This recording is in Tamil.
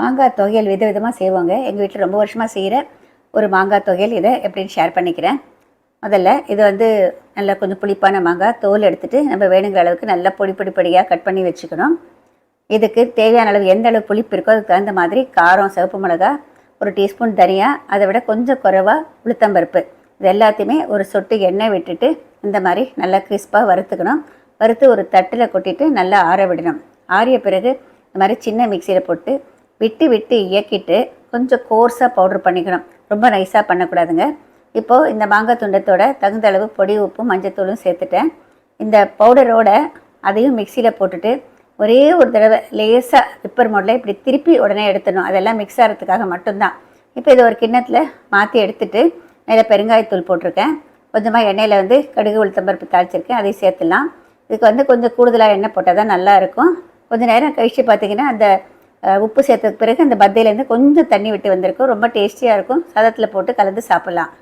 மாங்காய் தொகையல் வித விதமாக செய்வாங்க. எங்கள் வீட்டில் ரொம்ப வருஷமாக செய்கிற ஒரு மாங்காய் தொகையல். இதை எப்படின்னு ஷேர் பண்ணிக்கிறேன். முதல்ல இது வந்து நல்லா கொஞ்சம் புளிப்பான மாங்காய் தோல் எடுத்துகிட்டு நம்ம வேணுங்கிற அளவுக்கு நல்லா பொடி பொடி பொடியாக கட் பண்ணி வச்சுக்கணும். இதுக்கு தேவையான அளவு எந்த அளவு புளிப்பு இருக்கோ அதுக்கு தகுந்த மாதிரி காரம் சிவப்பு மிளகா ஒரு டீஸ்பூன் தனியா அதை விட கொஞ்சம் குறைவா உளுத்தம்பருப்பு. இது எல்லாத்தையுமே ஒரு சொட்டு எண்ணெய் விட்டுட்டு இந்த மாதிரி நல்லா கிறிஸ்பாக வறுத்துக்கணும். வறுத்து ஒரு தட்டில் கொட்டிட்டு நல்லா ஆற விடணும். ஆறிய பிறகு இந்த மாதிரி சின்ன மிக்சியில் போட்டு விட்டு விட்டு இயக்கிட்டு கொஞ்சம் கோர்ஸாக பவுடர் பண்ணிக்கணும். ரொம்ப நைஸாக பண்ணக்கூடாதுங்க. இப்போது இந்த மாங்காய் துண்டத்தோட தகுந்த அளவு பொடி உப்பும் மஞ்சத்தூளும் சேர்த்துட்டேன். இந்த பவுடரோட அதையும் மிக்சியில் போட்டுட்டு ஒரே ஒரு தடவை லேசாக ரிப்பர் மோடில் இப்படி திருப்பி உடனே எடுத்துடணும். அதெல்லாம் மிக்ஸ் ஆகிறதுக்காக மட்டும்தான். இப்போ இதை ஒரு கிண்ணத்தில் மாற்றி எடுத்துட்டு மேலே பெருங்காயத்தூள் போட்டிருக்கேன். கொஞ்சமாக எண்ணெயில் வந்து கடுகு உளுத்தம்பருப்பு தாளிச்சிருக்கேன். அதையும் சேர்த்துலாம் இதுக்கு வந்து கொஞ்சம் கூடுதலாக எண்ணெய் போட்டால் தான் நல்லாயிருக்கும் கொஞ்சம் நேரம் கழித்து பார்த்தீங்கன்னா அந்த உப்பு சேர்த்ததுக்கு பிறகு அந்த பத்தையிலேருந்து கொஞ்சம் தண்ணி விட்டு வந்திருக்கும். ரொம்ப டேஸ்டியாக இருக்கும். சாதத்தில் போட்டு கலந்து சாப்பிட்லாம்.